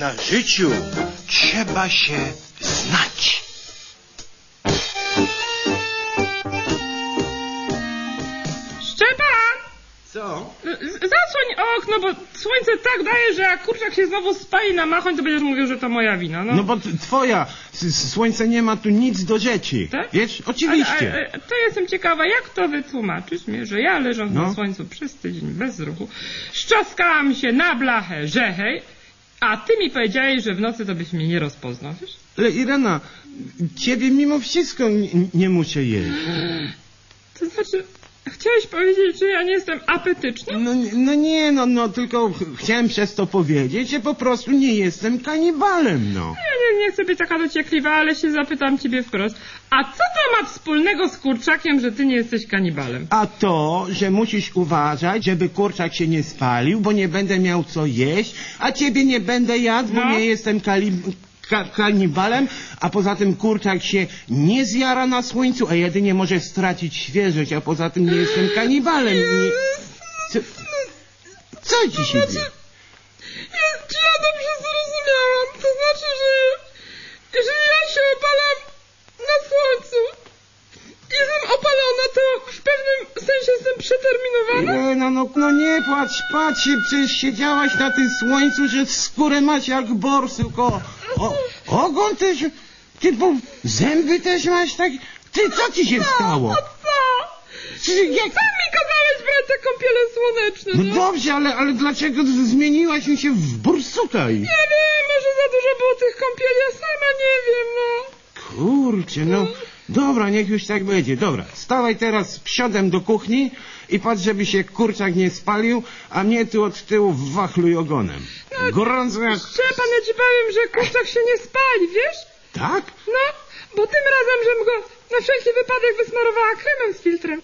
Na życiu trzeba się znać. Szczepan! Co? Z- Zasłoń okno, bo słońce tak daje, że jak kurczak się znowu spali na machoń, to będziesz mówił, że to moja wina, no. No bo t- twoja, s- s- słońce nie ma tu nic do rzeczy. Tak? Wiesz, oczywiście. A, a, a, to jestem ciekawa, jak to wytłumaczysz mi, że ja leżąc No. na słońcu przez tydzień bez ruchu, szczoskałam się na blachę żechej, a ty mi powiedziałeś, że w nocy to byś mnie nie rozpoznał, wiesz? Ale Irena, ciebie mimo wszystko nie, nie muszę jeść. To znaczy, chciałeś powiedzieć, że ja nie jestem apetyczna? No, nie- no nie, no, no tylko ch- chciałem przez to powiedzieć, że po prostu nie jestem kanibalem, no. Ja nie, nie chcę być taka dociekliwa, ale się zapytam ciebie wprost. A co to ma wspólnego z kurczakiem, że ty nie jesteś kanibalem? A to, że musisz uważać, żeby kurczak się nie spalił, bo nie będę miał co jeść, a ciebie nie będę jadł, bo No. nie jestem kali... Ka kanibalem, a poza tym kurczak się nie zjara na słońcu, a jedynie może stracić świeżość, a poza tym nie jestem kanibalem. Nie... Co, co ci się dzieje? Ja, czy ja dobrze zrozumiałam? To znaczy, że, że ja się opalam na słońcu. Jestem opalona, to w pewnym sensie jestem przeterminowana? Nie, no, no, no nie płacz, patrz się, przecież siedziałaś na tym słońcu, że skórę masz jak borsuch, o, o, ogon też, ty, bo zęby też masz tak, ty, co ci się stało? Czy, jak, Sam mi kazałeś brać te kąpiele słoneczne, no no. dobrze, ale, ale dlaczego zmieniłaś mi się w borsukaj? Nie wiem, może za dużo było tych kąpieli, ja sama nie wiem, no. Kurczę, no, dobra, niech już tak będzie, dobra, stawaj teraz przodem do kuchni i patrz, żeby się kurczak nie spalił, a mnie tu od tyłu wachluj ogonem. Gorąco jak... Szczepan, ja ci powiem, że kurczak się nie spali, wiesz? Tak? No, bo tym razem, żem go na wszelki wypadek wysmarowała kremem z filtrem.